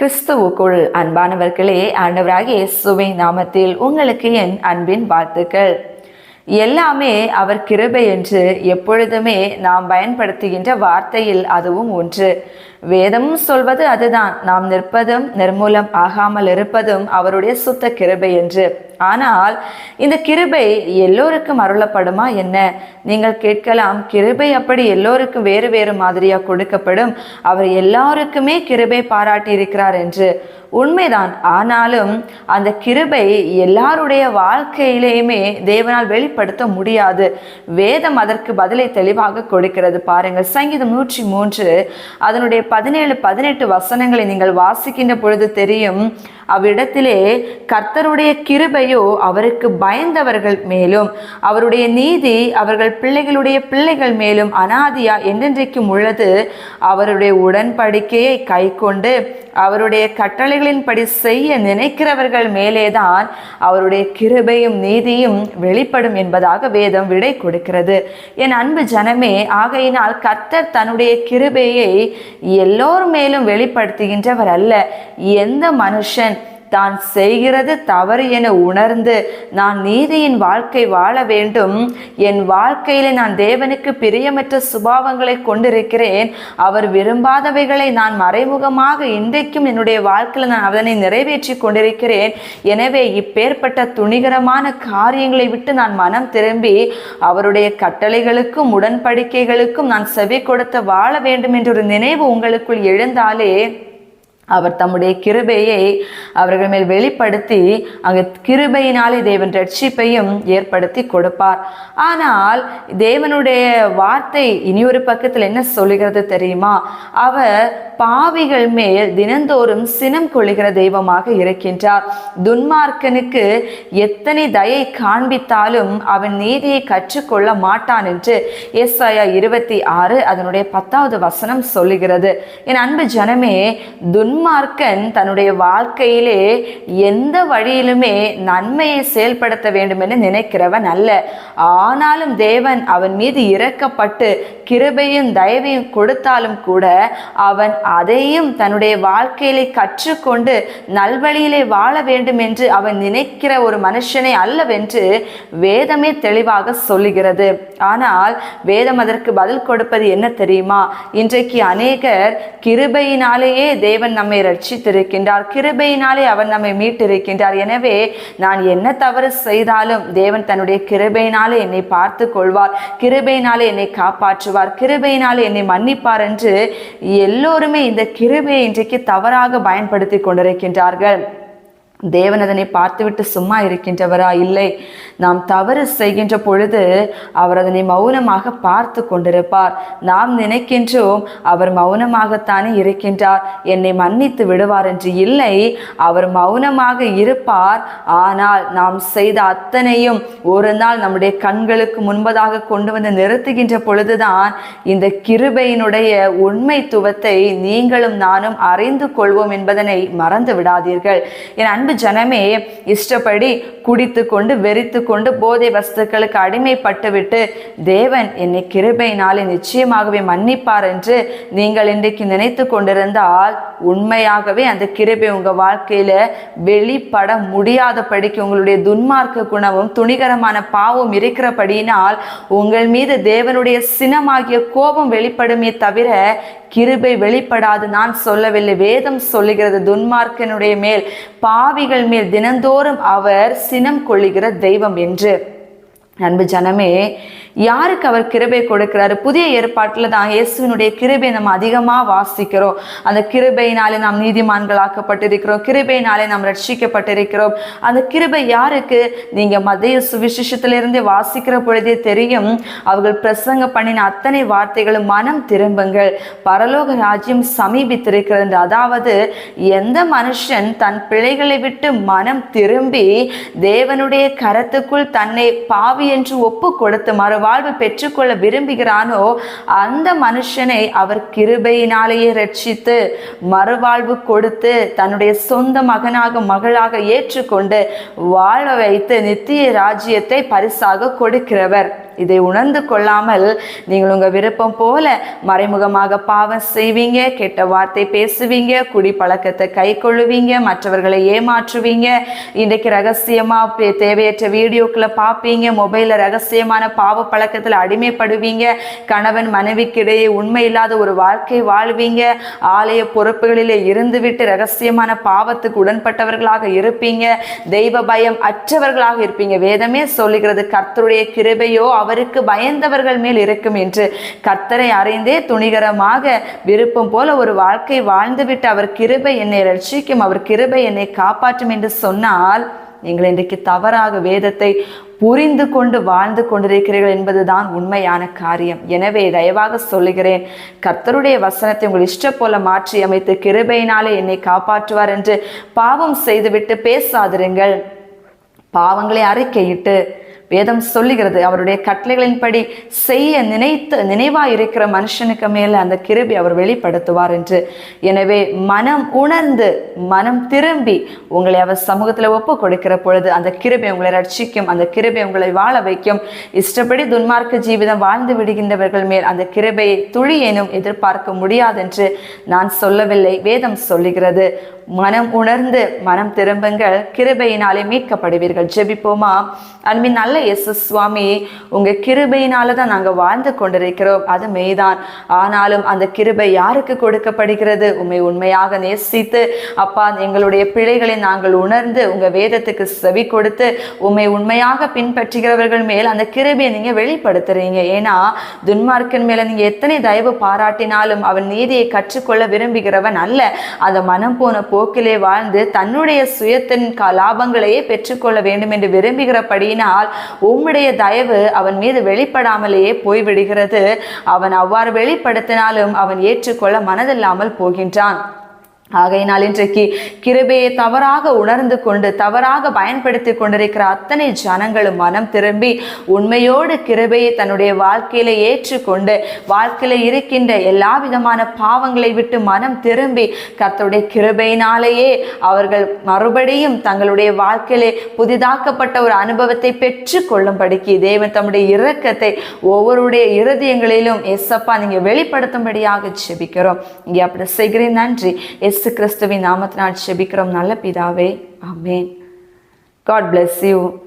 கிறிஸ்துவுக்குள் அன்பானவர்களே ஆண்டவராகிய இயேசுவை நாமத்தில் உங்களுக்கு என் அன்பின் வாழ்த்துக்கள். எல்லாமே அவர் கிருபை என்று எப்பொழுதுமே நாம் பயன்படுத்துகின்ற வார்த்தையில் அதுவும் ஒன்று. வேதமும் சொல்வது அதுதான். நாம் நிற்பதும் நிர்மூலம் ஆகாமல் இருப்பதும் அவருடைய சுத்த கிருபை என்று. ஆனால் இந்த கிருபை எல்லோருக்கும் அருளப்படுமா என்ன? நீங்கள் கேட்கலாம் கிருபை அப்படி எல்லோருக்கும் வேறு வேறு மாதிரியாக கொடுக்கப்படும். அவர் எல்லாருக்குமே கிருபை பாராட்டி இருக்கிறார் என்று. உண்மைதான். ஆனாலும் அந்த கிருபை எல்லாருடைய வாழ்க்கையிலேயுமே தேவனால் வெளிப்படுத்த முடியாது. வேதம் அதற்கு பதிலை தெளிவாக கொடுக்கிறது. பாருங்கள் சங்கீதம் நூற்றி மூன்று அதனுடைய பதினேழு பதினெட்டு வசனங்களை நீங்கள் வாசிக்கின்ற பொழுது தெரியும். அவ்விடத்திலே கர்த்தருடைய கிருபையோ அவருக்கு பயந்தவர்கள் மேலும். அவருடைய நீதி அவர்கள் பிள்ளைகளுடைய பிள்ளைகள் மேலும் அனாதியா என்றென்றைக்கும் உள்ளது. அவருடைய உடன்படிக்கையை கை கொண்டு அவருடைய கட்டளைகளின்படி செய்ய நினைக்கிறவர்கள் மேலேதான் அவருடைய கிருபையும் நீதியும் வெளிப்படும் என்பதாக வேதம் விடை கொடுக்கிறது. என் அன்பு ஜனமே ஆகையினால் கர்த்தர் தன்னுடைய கிருபையை எல்லோர் மேலும் வெளிப்படுத்துகின்றவர் அல்ல. எந்த மனுஷன் தான் செய்கிறது தவறு என உணர்ந்து நான் நீதியின் வாழ்க்கை வாழ வேண்டும். என் வாழ்க்கையில நான் தேவனுக்கு பிரியமற்ற சுபாவங்களை கொண்டிருக்கிறேன். அவர் விரும்பாதவைகளை நான் மறைமுகமாக இன்றைக்கும் என்னுடைய வாழ்க்கையில் நான் அதனை நிறைவேற்றி கொண்டிருக்கிறேன். எனவே இப்பேற்பட்ட துணிகரமான காரியங்களை விட்டு நான் மனம் திரும்பி அவருடைய கட்டளைகளுக்கும் உடன்படிக்கைகளுக்கும் நான் செவி கொடுத்து வாழ வேண்டும் என்ற ஒரு நினைவு உங்களுக்குள் எழுந்தாலே அவர் தம்முடைய கிருபையை அவர்கள் மேல் வெளிப்படுத்தி அங்கு கிருபையினாலே தேவன் ரட்சிப்பையும் ஏற்படுத்தி கொடுப்பார். ஆனால் தேவனுடைய வார்த்தை இனியொரு பக்கத்தில் என்ன சொல்லுகிறது தெரியுமா? அவர் பாவிகள் மேல் தினந்தோறும் சினம் கொள்கிற தெய்வமாக இருக்கின்றார். துன்மார்க்கனுக்கு எத்தனை தயை காண்பித்தாலும் அவன் நீதியை கற்றுக்கொள்ள மாட்டான் என்று எஸ்ஐயா இருபத்தி ஆறு அதனுடைய பத்தாவது வசனம் சொல்லுகிறது. என் அன்பு ஜனமே துன்மார்க்கன் தன்னுடைய வாழ்க்கையிலே எந்த வழியிலுமே நன்மையை செயல்படுத்த வேண்டும் என்று நினைக்கிறவன் அல்ல. ஆனாலும் தேவன் அவன் மீது இறக்கப்பட்டு கிருபையும் தயவையும் கொடுத்தாலும் கூட அவன் அதையும் தன்னுடைய வாழ்க்கையிலே கற்றுக்கொண்டு நல்வழியிலே வாழ வேண்டும் என்று அவன் நினைக்கிற ஒரு மனுஷனை அல்லவென்று வேதமே தெளிவாக சொல்லுகிறது. ஆனால் வேதம் அதற்கு பதில் கொடுப்பது என்ன தெரியுமா? இன்றைக்கு அநேகர் கிருபையினாலேயே தேவன் நம்மை ரட்சித்திருக்கின்றார். கிருபையினாலே அவன் நம்மை மீட்டிருக்கின்றார். எனவே நான் என்ன தவறு செய்தாலும் தேவன் தன்னுடைய கிருபையினாலே என்னை பார்த்து கொள்வார் கிருபையினாலே என்னை காப்பாற்றுவார். கிருபையினால் என்னை மன்னிப்பார் என்று எல்லோருமே இந்த கிருபையை இன்றைக்கு தவறாக பயன்படுத்தி கொண்டிருக்கின்றார்கள். தேவன் அதனை பார்த்துவிட்டு சும்மா இருக்கின்றவரா? இல்லை. நாம் தவறு செய்கின்ற பொழுது அவர் அதனை மௌனமாக பார்த்து கொண்டிருப்பார். நாம் நினைக்கின்றோம் அவர் மௌனமாகத்தானே இருக்கின்றார். என்னை மன்னித்து விடுவார் என்று இல்லை. அவர் மௌனமாக இருப்பார். ஆனால் நாம் செய்த அத்தனையும் ஒரு நாள் நம்முடைய கண்களுக்கு முன்பதாக கொண்டு வந்து நிறுத்துகின்ற பொழுதுதான் இந்த கிருபையினுடைய உண்மைத்துவத்தை நீங்களும் நானும் அறிந்து கொள்வோம் என்பதனை மறந்து விடாதீர்கள். என் அன்பு ஜனமே இஷ்டப்படி குடித்து கொண்டு வெறித்து கொண்டு போதை வஸ்துக்களுக்கு அடிமைப்பட்டுவிட்டு தேவன் என்னை கிருபையினாலே நிச்சயமாகவே மன்னிப்பார் என்று நீங்கள் இன்றைக்கு நினைத்து கொண்டிருந்தால் உண்மையாகவே அந்த கிருபை உங்கள் வாழ்க்கையில் வெளிப்பட முடியாதபடிக்கு உங்களுடைய துன்மார்க்க குணமும் துணிகரமான பாவம் இருக்கிறபடியினால் உங்கள் மீது தேவனுடைய சினமாகிய கோபம் வெளிப்படுமே தவிர கிருபை வெளிப்படாது நான் சொல்லவில்லை. வேதம் சொல்லுகிறது துன்மார்க்கனுடைய மேல் பாவிகள் மேல் தினந்தோறும் அவர் சினம் கொள்ளுகிற தெய்வம் என்று. அன்பு ஜனமே யாருக்கு அவர் கிருபை கொடுக்கிறாரு? புதிய ஏற்பாட்டில் தான் இயேசுவினுடைய கிருபை நம்ம அதிகமாக வாசிக்கிறோம். அந்த கிருபையினாலே நாம் நீதிமான்களாக்கப்பட்டிருக்கிறோம். கிருபையினாலே நாம் ரட்சிக்கப்பட்டிருக்கிறோம். அந்த கிருபை யாருக்கு? நீங்கள் மதிய சுவிசேஷத்திலிருந்து வாசிக்கிற பொழுதே தெரியும். அவர்கள் பிரசங்க பண்ணின அத்தனை வார்த்தைகளும் மனம் திரும்புங்கள். பரலோக ராஜ்யம் சமீபித்திருக்கிறது அதாவது எந்த மனுஷன் தன் பிள்ளைகளை விட்டு மனம் திரும்பி தேவனுடைய கரத்துக்குள் தன்னை பாவி என்று ஒப்பு கொடுத்து வாழ்வு பெற்றுக்கொள்ள விரும்புகிறானோ அந்த மனுஷனை அவர் கிருபையினாலேயே ரட்சித்து மறுவாழ்வு கொடுத்து தன்னுடைய சொந்த மகனாக மகளாக ஏற்றுக்கொண்டு வாழ வைத்து நித்திய ராஜ்யத்தை பரிசாக கொடுக்கிறவர். இதை உணர்ந்து கொள்ளாமல் நீங்கள் உங்கள் விருப்பம் போல மறைமுகமாக பாவம் செய்வீங்க கெட்ட வார்த்தை பேசுவீங்க குடி பழக்கத்தை கை கொள்ளுவீங்க மற்றவர்களை ஏமாற்றுவீங்க. இன்றைக்கு ரகசியமாக தேவையற்ற வீடியோக்களை பார்ப்பீங்க மொபைலில் ரகசியமான பாவ பழக்கத்தில் அடிமைப்படுவீங்க. கணவன் மனைவிக்கிடையே உண்மை இல்லாத ஒரு வாழ்க்கை வாழ்வீங்க. ஆலய பொறுப்புகளிலே இருந்துவிட்டு ரகசியமான பாவத்துக்கு உடன்பட்டவர்களாக இருப்பீங்க. தெய்வ பயம் அற்றவர்களாக இருப்பீங்க. வேதமே சொல்லுகிறது கர்த்தருடைய கிருபையோ அவருக்கு பயந்தவர்கள் மேல் இருக்கும் என்று கர்த்தரை அறிந்தே துணிகரமாக விருப்பம் போல ஒரு வாழ்க்கை வாழ்ந்துவிட்டு அவர் கிருபை என்னை ரட்சிக்கும் அவர் கிருபை என்னை காப்பாற்றும் என்று சொன்னால் நீங்கள் இன்றைக்கு தவறாக வேதத்தை புரிந்து கொண்டு வாழ்ந்து கொண்டிருக்கிறீர்கள் என்பதுதான் உண்மையான காரியம். எனவே தயவாக சொல்லுகிறேன் கர்த்தருடைய வசனத்தை உங்கள் இஷ்ட போல மாற்றி அமைத்து கிருபையினாலே என்னை காப்பாற்றுவார் என்று பாவம் செய்துவிட்டு பேசாதிருங்கள். பாவங்களை அறிக்கையிட்டு வேதம் சொல்லுகிறது. அவருடைய கட்டளைகளின்படி செய்ய நினைத்து நினைவா இருக்கிற மனுஷனுக்கு மேல அந்த கிருபி அவர் வெளிப்படுத்துவார் என்று. எனவே மனம் உணர்ந்து மனம் திரும்பி உங்களை அவர் சமூகத்தில் ஒப்பு கொடுக்கிற பொழுது அந்த கிருபை உங்களை ரட்சிக்கும் அந்த கிருபை உங்களை வாழ வைக்கும். இஷ்டப்படி துன்மார்க்க ஜீவிதம் வாழ்ந்து விடுகின்றவர்கள் மேல் அந்த கிருபையை துளியேனும் எதிர்பார்க்க முடியாது என்று நான் சொல்லவில்லை. வேதம் சொல்லுகிறது மனம் உணர்ந்து மனம் திரும்புங்கள். கிருபையினாலே மீட்கப்படுவீர்கள். ஜெபிப்போமா? அன்பின் நல்ல இயேசு சுவாமி உங்க கிருபையினால தான் நாங்கள் வாழ்ந்து கொண்டிருக்கிறோம். அது மெய்தான். ஆனாலும் அந்த கிருபை யாருக்கு கொடுக்கப்படுகிறது? உண்மை உண்மையாக நேசித்து அப்பா எங்களுடைய பிழைகளை நாங்கள் உணர்ந்து உங்க வேதத்துக்கு செவி கொடுத்து உண்மை உண்மையாக பின்பற்றுகிறவர்கள் மேல் அந்த கிருபையை நீங்க வெளிப்படுத்துறீங்க. ஏன்னா துன்மார்க்கன் மேல நீங்க எத்தனை தயவு பாராட்டினாலும் அவன் நீதியை கற்றுக்கொள்ள விரும்புகிறவன் அல்ல. அந்த மனம் போன போக்கிலே வாழ்ந்து தன்னுடைய சுயத்தின் க- லாபங்களையே பெற்றுக்கொள்ள வேண்டும் என்று விரும்புகிறபடியினால் உம்முடைய தயவு அவன் மீது வெளிப்படாமலேயே போய்விடுகிறது. அவன் அவ்வாறு வெளிப்படுத்தினாலும் அவன் ஏற்றுக்கொள்ள மனதில்லாமல் போகின்றான். ஆகையினால் இன்றைக்கு கிருபையை தவறாக உணர்ந்து கொண்டு தவறாக பயன்படுத்தி கொண்டிருக்கிற அத்தனை ஜனங்களும் மனம் திரும்பி உண்மையோடு கிருபையை தன்னுடைய வாழ்க்கையில ஏற்றுக்கொண்டு வாழ்க்கையில இருக்கின்ற எல்லா விதமான பாவங்களை விட்டு மனம் திரும்பி கர்த்தருடைய கிருபையினாலேயே அவர்கள் மறுபடியும் தங்களுடைய வாழ்க்கையிலே புதிதாக்கப்பட்ட ஒரு அனுபவத்தை பெற்று கொள்ளும்படிக்கு தேவன் தம்முடைய இரக்கத்தை ஒவ்வொருடைய இருதயங்களிலும் எஸ்அப்பா நீங்க வெளிப்படுத்தும்படியாக ஜெபிக்கிறோம். இங்கே அப்படி செய்கிறேன். நன்றி. எஸ் கிறிஸ்துவின் நாமத்தினால் செபிக்கிறோம். நல்ல பிதாவே ஆமென். God bless you